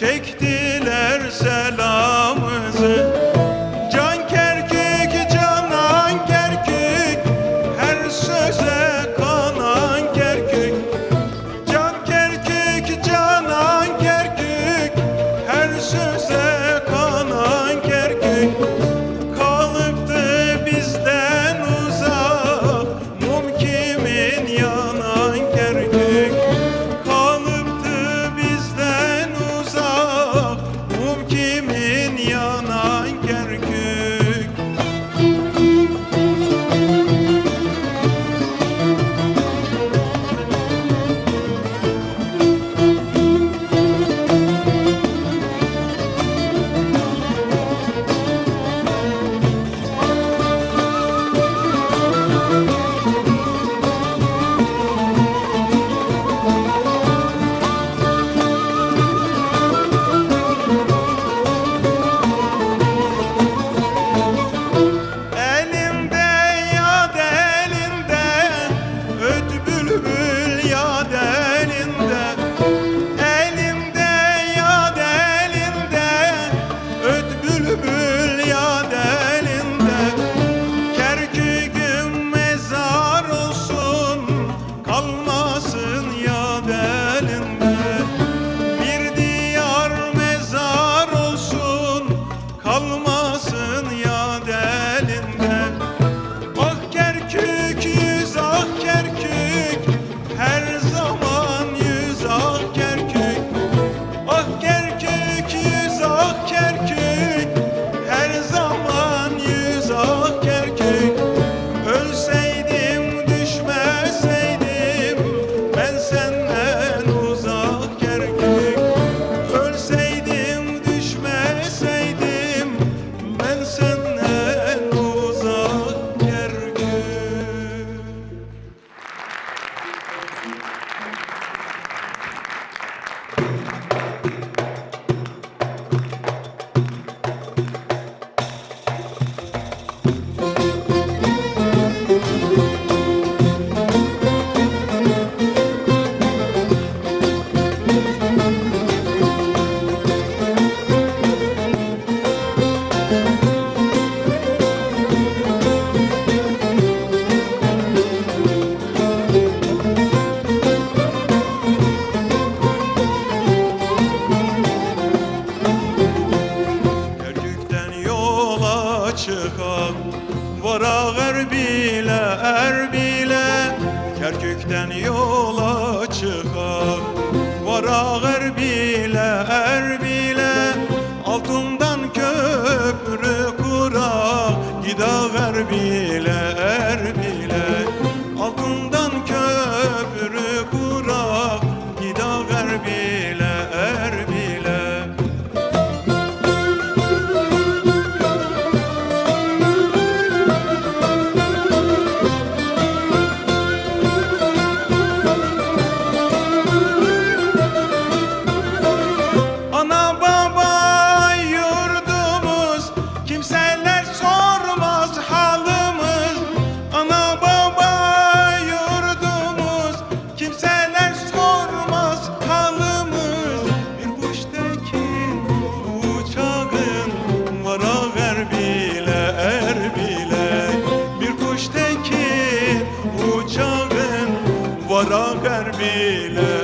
çekti. alma yola çıkan Varak Erbil'e Erbil'e Kerkük'ten yola kara bile